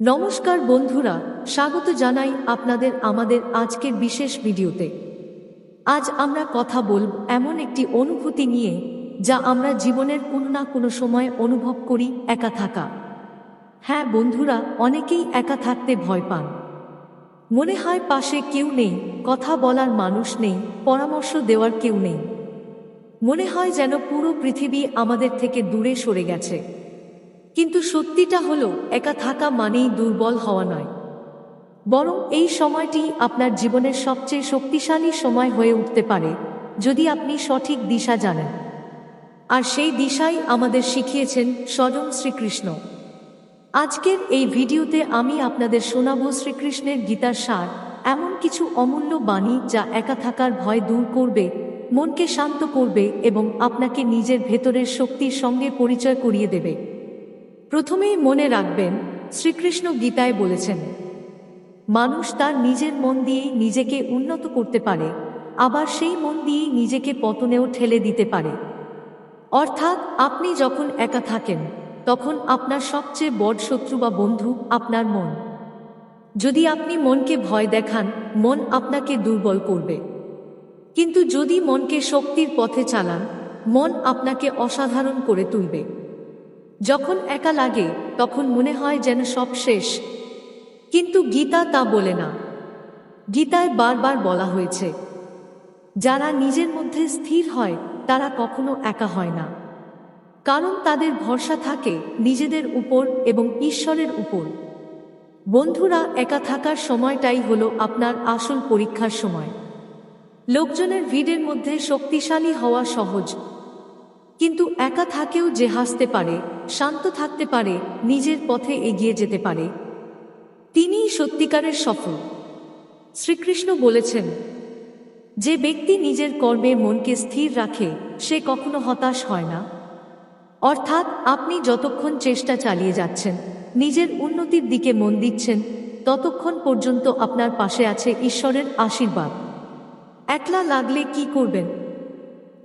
নমস্কার বন্ধুরা, স্বাগত জানাই আপনাদের আমাদের আজকের বিশেষ ভিডিওতে। আজ আমরা কথা বলব এমন একটি অনুভূতি নিয়ে, যা আমরা জীবনের কোনো না কোনো সময় অনুভব করি, একা থাকা। হ্যাঁ বন্ধুরা, অনেকেই একা থাকতে ভয় পান। মনে হয় পাশে কেউ নেই, কথা বলার মানুষ নেই, পরামর্শ দেওয়ার কেউ নেই। মনে হয় যেন পুরো পৃথিবী আমাদের থেকে দূরে সরে গেছে। কিন্তু সত্যিটা হলো, একা থাকা মানেই দুর্বল হওয়া নয়। বরং এই সময়টি আপনার জীবনের সবচেয়ে শক্তিশালী সময় হয়ে উঠতে পারে, যদি আপনি সঠিক দিশা জানেন। আর সেই দিশাই আমাদের শিখিয়েছেন স্বয়ং শ্রীকৃষ্ণ। আজকের এই ভিডিওতে আমি আপনাদের শোনাব শ্রীকৃষ্ণের গীতার সার, এমন কিছু অমূল্য বাণী যা একা থাকার ভয় দূর করবে, মনকে শান্ত করবে এবং আপনাকে নিজের ভেতরের শক্তির সঙ্গে পরিচয় করিয়ে দেবে। প্রথমেই মনে রাখবেন, শ্রীকৃষ্ণ গীতায় বলেছেন, মানুষ তার নিজের মন দিয়েই নিজেকে উন্নত করতে পারে, আবার সেই মন দিয়েই নিজেকে পতনেও ঠেলে দিতে পারে। অর্থাৎ আপনি যখন একা থাকেন, তখন আপনার সবচেয়ে বড় শত্রু বা বন্ধু আপনার মন। যদি আপনি মনকে ভয় দেখান, মন আপনাকে দুর্বল করবে। কিন্তু যদি মনকে শক্তির পথে চালান, মন আপনাকে অসাধারণ করে তুলবে। যখন একা লাগে, তখন মনে হয় যেন সব শেষ। কিন্তু গীতা তা বলে না। গীতায় বারবার বলা হয়েছে, যারা নিজের মধ্যে স্থির হয়, তারা কখনো একা হয় না। কারণ তাদের ভরসা থাকে নিজেদের উপর এবং ঈশ্বরের উপর। বন্ধুরা, একা থাকার সময়টাই হলো আপনার আসল পরীক্ষার সময়। লোকজনের ভিড়ের মধ্যে শক্তিশালী হওয়া সহজ। কিন্তু একা থাকেও যে হাসতে পারে, শান্ত থাকতে পারে, নিজের পথে এগিয়ে যেতে পারে। তিনিই সত্যিকারের সফল। শ্রীকৃষ্ণ বলেছেন, যে ব্যক্তি নিজের কর্মে মনকে স্থির রাখে, সে কখনো হতাশ হয় না। অর্থাৎ আপনি যতক্ষণ চেষ্টা চালিয়ে যাচ্ছেন, নিজের উন্নতির দিকে মন দিচ্ছেন, ততক্ষণ পর্যন্ত আপনার পাশে আছে ঈশ্বরের আশীর্বাদ। একলা লাগলে কি করবেন?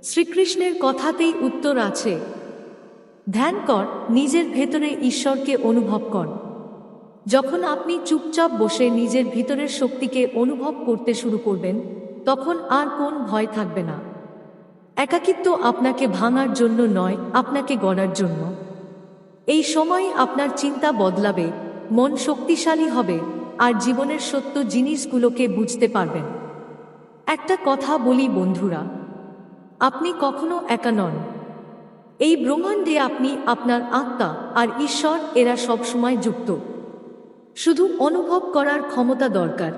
শ্রীকৃষ্ণের কথাতেই উত্তর আছে, ধ্যান কর, নিজের ভেতরে ঈশ্বরকে অনুভব কর। যখন আপনি চুপচাপ বসে নিজের ভিতরের শক্তিকে অনুভব করতে শুরু করবেন, তখন আর কোন ভয় থাকবে না। একাকিত্ব আপনাকে ভাঙার জন্য নয়, আপনাকে গড়ার জন্য। এই সময় আপনার চিন্তা বদলাবে, মন শক্তিশালী হবে, আর জীবনের সত্য জিনিসগুলোকে বুঝতে পারবেন। একটা কথা বলি বন্ধুরা আপনি কখনো একা নন। এই ব্রহ্মাণ্ডে আপনি আপনার আত্মা আর ঈশ্বর এরা সবসময় যুক্ত। শুধু অনুভব করার ক্ষমতা দরকার।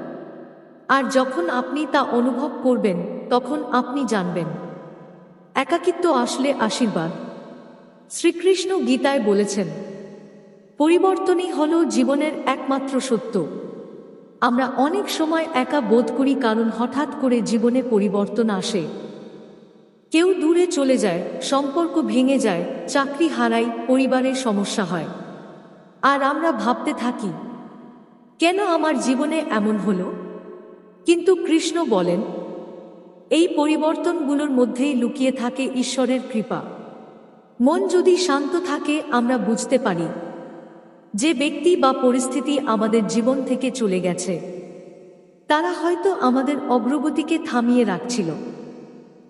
আর যখন আপনি তা অনুভব করবেন, তখন আপনি জানবেন। একাকিত্ব আসলে আশীর্বাদ। শ্রীকৃষ্ণ গীতায় বলেছেন, পরিবর্তনই হল জীবনের একমাত্র সত্য। আমরা অনেক সময় একা বোধ করি কারণ হঠাৎ করে জীবনে পরিবর্তন আসে। কেউ দূরে চলে যায়, সম্পর্ক ভেঙে যায়, চাকরি হারাই পরিবারের সমস্যা হয়। আর আমরা ভাবতে থাকি, কেন আমার জীবনে এমন হলো? কিন্তু কৃষ্ণ বলেন, এই পরিবর্তনগুলোর মধ্যেই লুকিয়ে থাকে ঈশ্বরের কৃপা। মন যদি শান্ত থাকে, আমরা বুঝতে পারি যে ব্যক্তি বা পরিস্থিতি আমাদের জীবন থেকে চলে গেছে। তারা হয়তো আমাদের অগ্রগতিকে থামিয়ে রাখছিল।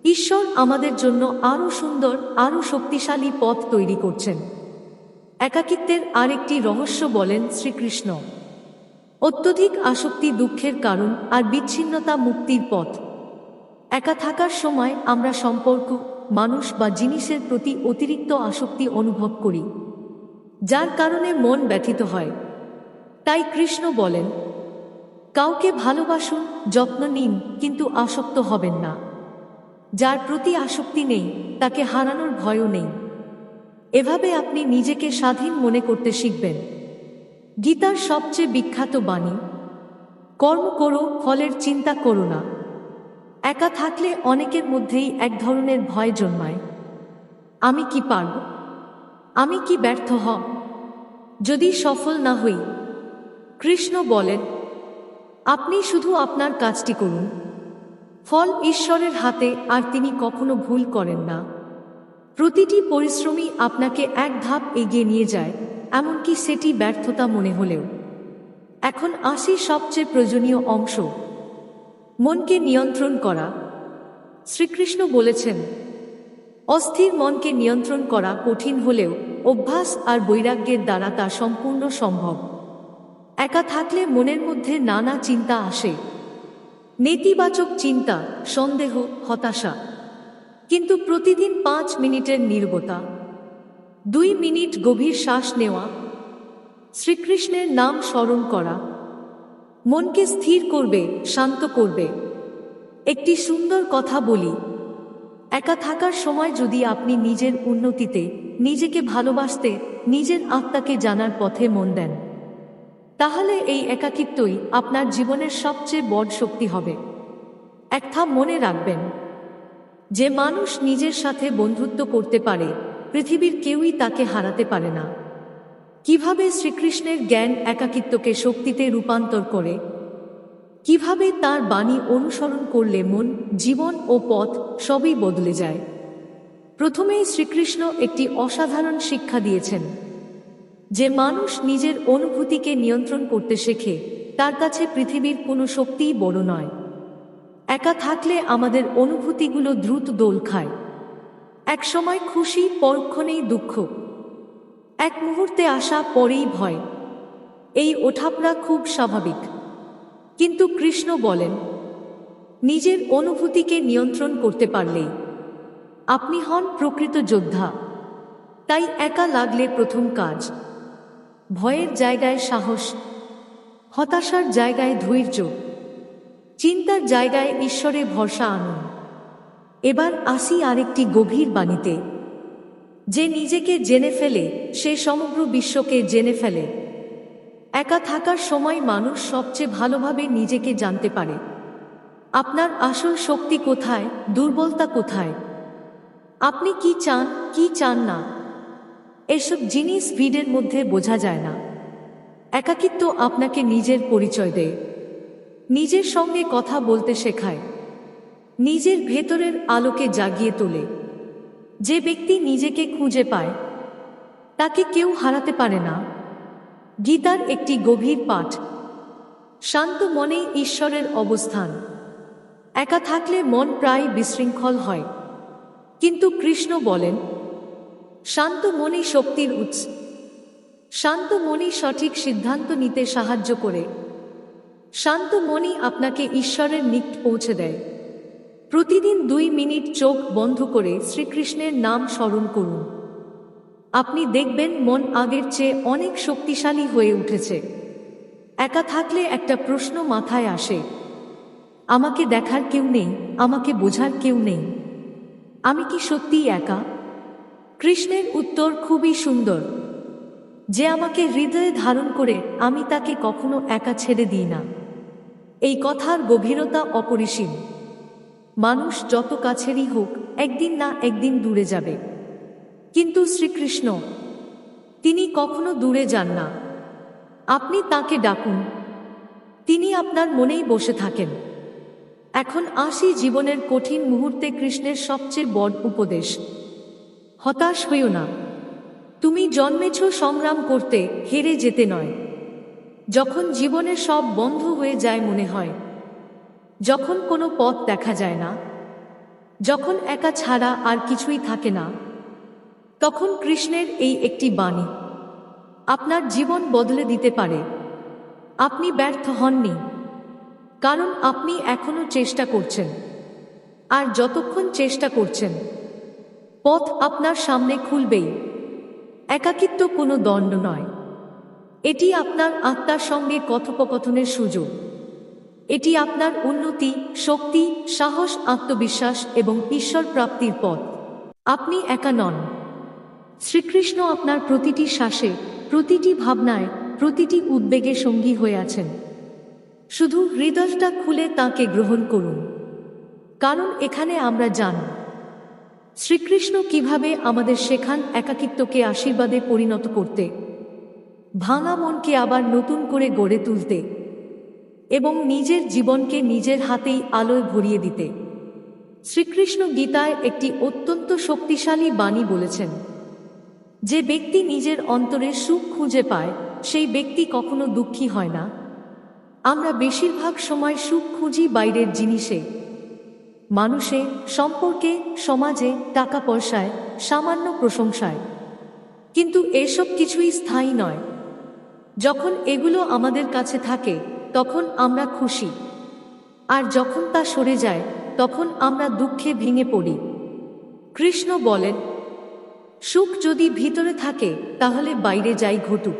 ঈশ্বর আমাদের জন্য আরও সুন্দর আরও শক্তিশালী পথ তৈরি করছেন। একাকিত্বের আরেকটি রহস্য বলেন শ্রীকৃষ্ণ। অত্যধিক আসক্তি দুঃখের কারণ আর বিচ্ছিন্নতা মুক্তির পথ। একা থাকার সময় আমরা সম্পর্ক, মানুষ বা জিনিসের প্রতি অতিরিক্ত আসক্তি অনুভব করি, যার কারণে মন ব্যথিত হয়। তাই কৃষ্ণ বলেন, কাউকে ভালোবাসুন, যত্ন নিন, কিন্তু আসক্ত হবেন না। যার প্রতি আসক্তি নেই, তাকে হারানোর ভয়ও নেই। এভাবে আপনি নিজেকে স্বাধীন মনে করতে শিখবেন। গীতার সবচেয়ে বিখ্যাত বাণী, কর্ম করো, ফলের চিন্তা করো না। একা থাকলে অনেকের মধ্যেই এক ধরনের ভয় জন্মায়। আমি কি পারব? আমি কি ব্যর্থ হ? যদি সফল না হই, কৃষ্ণ বলেন, আপনি শুধু আপনার কাজটি করুন। ফল ঈশ্বরের হাতে আর তিনি কখনো ভুল করেন না। প্রতিটি পরিশ্রমী আপনাকে এক ধাপ এগিয়ে নিয়ে যায়, এমনকি সেটি ব্যর্থতা মনে হলেও। এখন আসি সবচেয়ে প্রয়োজনীয় অংশ, মনকে নিয়ন্ত্রণ করা। শ্রীকৃষ্ণ বলেছেন, অস্থির মনকে নিয়ন্ত্রণ করা কঠিন হলেও অভ্যাস আর বৈরাগ্যের দ্বারা তা সম্পূর্ণ সম্ভব। একা থাকলে মনের মধ্যে নানা চিন্তা আসে। নেতিবাচক চিন্তা, সন্দেহ, হতাশা। কিন্তু প্রতিদিন পাঁচ মিনিটের নির্বতা। দুই মিনিট গভীর শ্বাস নেওয়া। শ্রীকৃষ্ণের নাম স্মরণ করা। মনকে স্থির করবে, শান্ত করবে। একটি সুন্দর কথা বলি। একা থাকার সময় যদি আপনি নিজের উন্নতিতে, নিজেকে ভালোবাসতে, নিজের আত্মাকে জানার পথে মন দেন। তাহলে এই একাকিত্বই আপনার জীবনের সবচেয়ে বড় শক্তি হবে। একটা মনে রাখবেন, যে মানুষ নিজের সাথে বন্ধুত্ব করতে পারে, পৃথিবীর কেউই তাকে হারাতে পারে না। কীভাবে শ্রীকৃষ্ণের জ্ঞান একাকিত্বকে শক্তিতে রূপান্তর করে? কীভাবে তার বাণী অনুসরণ করলে মন, জীবন ও পথ সবই বদলে যায়? প্রথমেই শ্রীকৃষ্ণ একটি অসাধারণ শিক্ষা দিয়েছেন। যে মানুষ নিজের অনুভূতিকে নিয়ন্ত্রণ করতে শেখে, তার কাছে পৃথিবীর কোনো শক্তিই বড় নয়। একা থাকলে আমাদের অনুভূতিগুলো দ্রুত দোল খায়। এক সময় খুশি, পরক্ষণেই দুঃখ। এক মুহূর্তে আসা, পরেই ভয়। এই ওঠাপড়া খুব স্বাভাবিক। কিন্তু কৃষ্ণ বলেন, নিজের অনুভূতিকে নিয়ন্ত্রণ করতে পারলেই। আপনি হন প্রকৃত যোদ্ধা। তাই একা লাগলে প্রথম কাজ। ভয়ের জায়গায় সাহস, হতাশার জায়গায় ধৈর্য, চিন্তার জায়গায় ঈশ্বরে ভরসা আনুন এবার আসি আরেকটি গভীর বাণীতে। যে নিজেকে জেনে ফেলে, সে সমগ্র বিশ্বকে জেনে ফেলে। একা থাকার সময় মানুষ সবচেয়ে ভালোভাবে নিজেকে জানতে পারে। আপনার আসল শক্তি কোথায়, দুর্বলতা কোথায়? আপনি কি চান কি চান না? এসব জিনিস ভিড়ের মধ্যে বোঝা যায় না। একাকিত্ব আপনাকে নিজের পরিচয় দেয়। নিজের সঙ্গে কথা বলতে শেখায়। নিজের ভেতরের আলোকে জাগিয়ে তোলে। যে ব্যক্তি নিজেকে খুঁজে পায়, তাকে কেউ হারাতে পারে না। গীতার একটি গভীর পাঠ, শান্ত মনেই ঈশ্বরের অবস্থান। একা থাকলে মন প্রায় বিশৃঙ্খল হয়। কিন্তু কৃষ্ণ বলেন শান্ত মনই শক্তির উৎস। শান্ত মনই সঠিক সিদ্ধান্ত নিতে সাহায্য করে। শান্ত মনই আপনাকে ঈশ্বরের নিকট পৌঁছে দেয়। প্রতিদিন দুই মিনিট চোখ বন্ধ করে শ্রীকৃষ্ণের নাম স্মরণ করুন। আপনি দেখবেন মন আগের চেয়ে অনেক শক্তিশালী হয়ে উঠেছে। একা থাকলে একটা প্রশ্ন মাথায় আসে। আমাকে দেখার কেউ নেই, আমাকে বোঝার কেউ নেই। আমি কি সত্যিই একা? কৃষ্ণের উত্তর খুবই সুন্দর। যে আমাকে হৃদয়ে ধারণ করে আমি তাকে কখনো একা ছেড়ে দিই না। এই কথার গভীরতা অপরিসীম। মানুষ যত কাছেরই হোক, একদিন না একদিন দূরে যাবে। কিন্তু শ্রীকৃষ্ণ, তিনি কখনো দূরে যান না। আপনি তাকে ডাকুন। তিনি আপনার মনেই বসে থাকেন। এখন আসি জীবনের কঠিন মুহূর্তে কৃষ্ণের সবচেয়ে বড় উপদেশ। হতাশ হইও না। তুমি জন্মেছ সংগ্রাম করতে হেরে যেতে নয়। যখন জীবনে সব বন্ধ হয়ে যায় মনে হয়, যখন কোনো পথ দেখা যায় না, যখন একা ছাড়া আর কিছুই থাকে না, তখন কৃষ্ণের এই একটি বাণী, আপনার জীবন বদলে দিতে পারে। আপনি ব্যর্থ হননি, কারণ আপনি এখনও চেষ্টা করছেন, আর যতক্ষণ চেষ্টা করছেন পথ আপনার সামনে খুলবেই। একাকিত্ব কোনো দণ্ড নয়। এটি আপনার আত্মার সঙ্গে কথোপকথনের সুযোগ। এটি আপনার উন্নতি, শক্তি, সাহস, আত্মবিশ্বাস এবং ঈশ্বর প্রাপ্তির পথ। আপনি একা নন। শ্রীকৃষ্ণ আপনার প্রতিটি শ্বাসে, প্রতিটি ভাবনায়, প্রতিটি উদ্বেগে সঙ্গী হয়ে আছেন। শুধু হৃদয়টা খুলে তাকে গ্রহণ করুন। কারণ এখানে আমরা জান শ্রীকৃষ্ণ কীভাবে আমাদের শেখান একাকিত্বকে আশীর্বাদে পরিণত করতে, ভাঙা মনকে আবার নতুন করে গড়ে তুলতে এবং নিজের জীবনকে নিজের হাতেই আলোয় ভরিয়ে দিতে। শ্রীকৃষ্ণ গীতায় একটি অত্যন্ত শক্তিশালী বাণী বলেছেন, যে ব্যক্তি নিজের অন্তরে সুখ খুঁজে পায়, সেই ব্যক্তি কখনো দুঃখী হয় না। আমরা বেশিরভাগ সময় সুখ খুঁজি বাইরের জিনিসে। মানুষে সম্পর্কে, সমাজে টাকা পয়সায় সামান্য প্রশংসায়। কিন্তু এসব কিছুই স্থায়ী নয়। যখন এগুলো আমাদের কাছে থাকে, তখন আমরা খুশি। আর যখন তা সরে যায়, তখন আমরা দুঃখে ভেঙে পড়ি। কৃষ্ণ বলেন, সুখ যদি ভিতরে থাকে, তাহলে বাইরে যাই ঘটুক।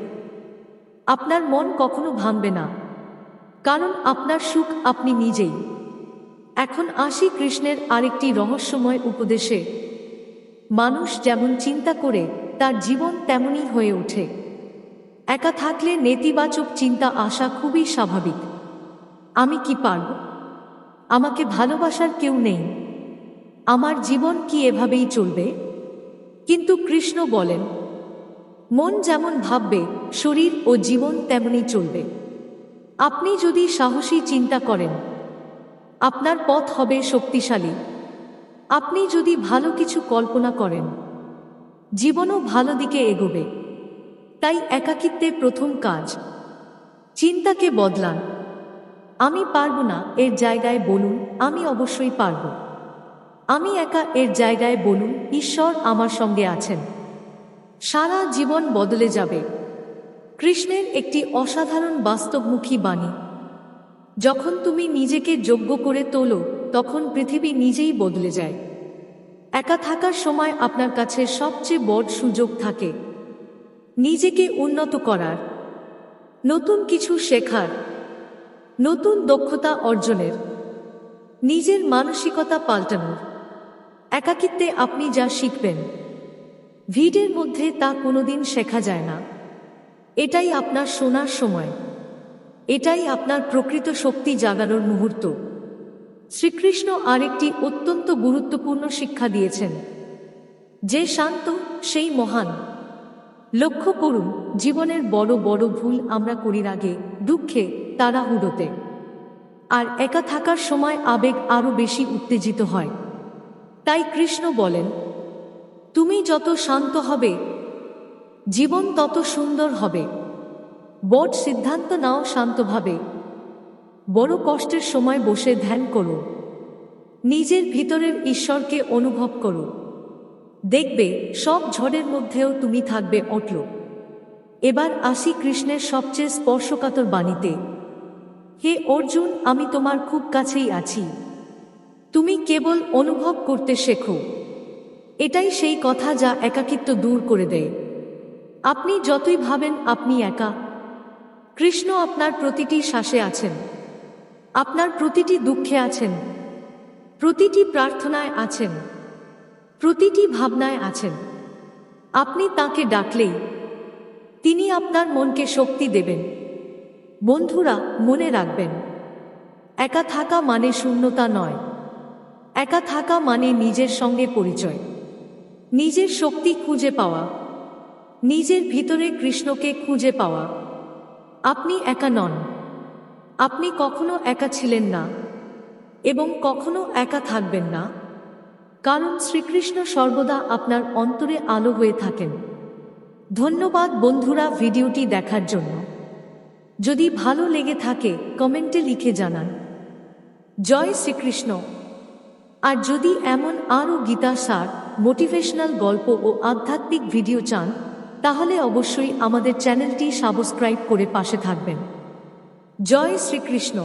আপনার মন কখনো ভাঙবে না। কারণ আপনার সুখ আপনি নিজেই। এখন আসি কৃষ্ণের আরেকটি রহস্যময় উপদেশে, মানুষ যেমন চিন্তা করে, তার জীবন তেমনই হয়ে ওঠে। একা থাকলে নেতিবাচক চিন্তা আসা খুবই স্বাভাবিক। আমি কি পারব? আমাকে ভালোবাসার কেউ নেই। আমার জীবন কি এভাবেই চলবে? কিন্তু কৃষ্ণ বলেন, মন যেমন ভাববে, শরীর ও জীবন তেমনই চলবে। আপনি যদি সাহসী চিন্তা করেন আপনার পথ হবে শক্তিশালী। আপনি যদি ভালো কিছু কল্পনা করেন, জীবনও ভালো দিকে এগোবে। তাই একাকিত্বে প্রথম কাজ, চিন্তাকে বদলান। আমি পারব না এর জায়গায় বলুন, আমি অবশ্যই পারব। আমি একা এর জায়গায় বলুন, ঈশ্বর আমার সঙ্গে আছেন। সারা জীবন বদলে যাবে। কৃষ্ণের একটি অসাধারণ বাস্তবমুখী বাণী। যখন তুমি নিজেকে যোগ্য করে তোলো, তখন পৃথিবী নিজেই বদলে যায়। একা থাকার সময় আপনার কাছে সবচেয়ে বড় সুযোগ থাকে। নিজেকে উন্নত করার। নতুন কিছু শেখার। নতুন দক্ষতা অর্জনের। নিজের মানসিকতা পাল্টানোর। একাকিত্বে আপনি যা শিখবেন ভিড়ের মধ্যে তা কোনোদিন শেখা যায় না। এটাই আপনার শোনার সময়। এটাই আপনার প্রকৃত শক্তি জাগানোর মুহূর্ত। শ্রীকৃষ্ণ আরেকটি অত্যন্ত গুরুত্বপূর্ণ শিক্ষা দিয়েছেন। যে শান্ত, সেই মহান। লক্ষ্য করুন, জীবনের বড় বড় ভুল আমরা করি আগে দুঃখে, তাড়াহুড়োতে। আর একা থাকার সময় আবেগ আরও বেশি উত্তেজিত হয়। তাই কৃষ্ণ বলেন, তুমি যত শান্ত হবে, জীবন তত সুন্দর হবে। বড় সিদ্ধান্ত নাও শান্তভাবে। বড় কষ্টের সময় বসে ধ্যান করো। নিজের ভিতরের ঈশ্বরকে অনুভব করো। দেখবে সব ঝড়ের মধ্যেও তুমি থাকবে অটল। এবার আসি কৃষ্ণের সবচেয়ে স্পর্শকাতর বাণীতে। হে অর্জুন, আমি তোমার খুব কাছেই আছি। তুমি কেবল অনুভব করতে শেখো। এটাই সেই কথা যা একাকিত্ব দূর করে দেয়। আপনি যতই ভাবেন, আপনি একা। কৃষ্ণ আপনার প্রতিটি শ্বাসে আছেন। আপনার প্রতিটি দুঃখে আছেন। প্রতিটি প্রার্থনায় আছেন। প্রতিটি ভাবনায় আছেন। আপনি তাকে ডাকলেই তিনি আপনার মনকে শক্তি দেবেন। বন্ধুরা, মনে রাখবেন, একা থাকা মানে শূন্যতা নয়। একা থাকা মানে নিজের সঙ্গে পরিচয়। নিজের শক্তি খুঁজে পাওয়া। নিজের ভিতরে কৃষ্ণকে খুঁজে পাওয়া। আপনি একা নন। আপনি কখনো একা ছিলেন না এবং কখনো একা থাকবেন না। কারণ শ্রীকৃষ্ণ সর্বদা আপনার অন্তরে আলো হয়ে থাকেন। ধন্যবাদ বন্ধুরা ভিডিওটি দেখার জন্য। যদি ভালো লেগে থাকে, কমেন্টে লিখে জানান। জয় শ্রীকৃষ্ণ। আর যদি এমন আরও গীতা সার মোটিভেশনাল গল্প ও আধ্যাত্মিক ভিডিও চান তাহলে অবশ্যই আমাদের চ্যানেলটি সাবস্ক্রাইব করে পাশে থাকবেন। জয় শ্রীকৃষ্ণ।